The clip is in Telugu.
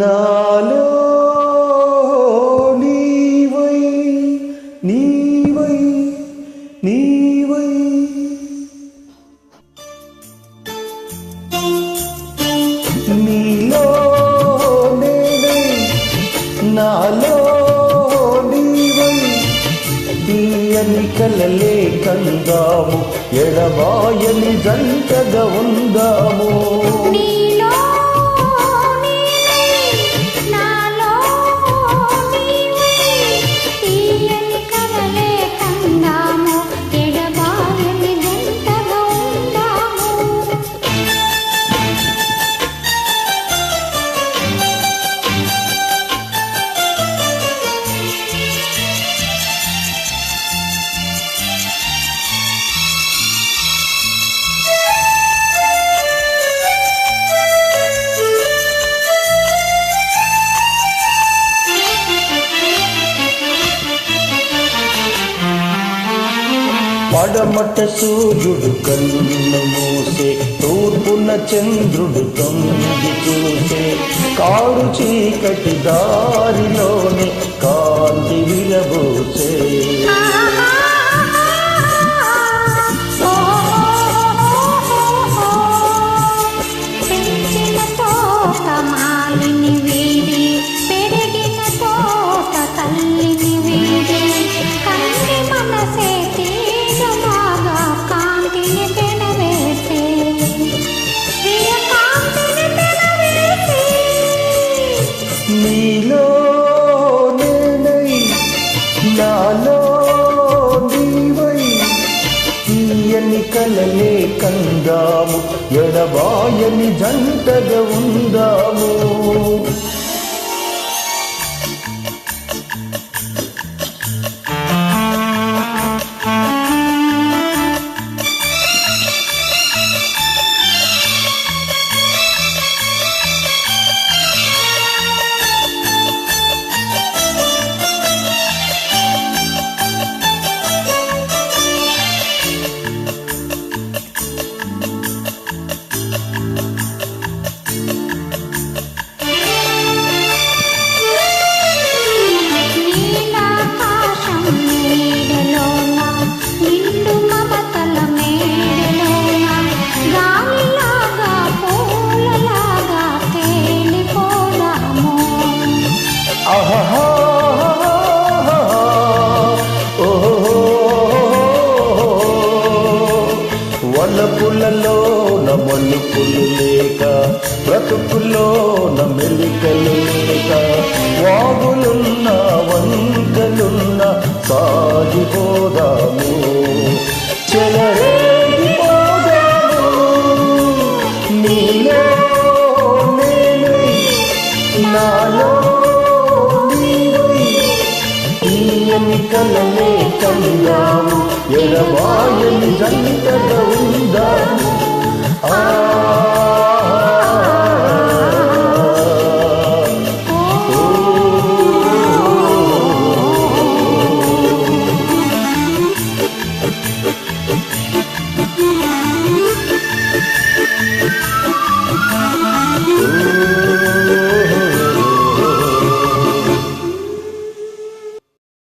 నాలో నీవై నీవై నీవై నీలో నేనై నాలో నీవై తీయని కలలే కందాము ఎడబాయని జంటగా ఉందాము. పడమట సూర్యుడు కన్ను మూసే తూర్పున చంద్రుడు తొంగి చూసే కారు చీకటి దారిలోనే ఎడబాయని జంటగా ఉందాము. నమలుపులు లేక బ్రతుకులో మెలికలు లేక వాగులున్న వంకలున్న సాగిపోదాము చెలరేగిపోదాము నీలో నేనై నాలో ఎడబాయని జంటగా ఉందాము. Oh.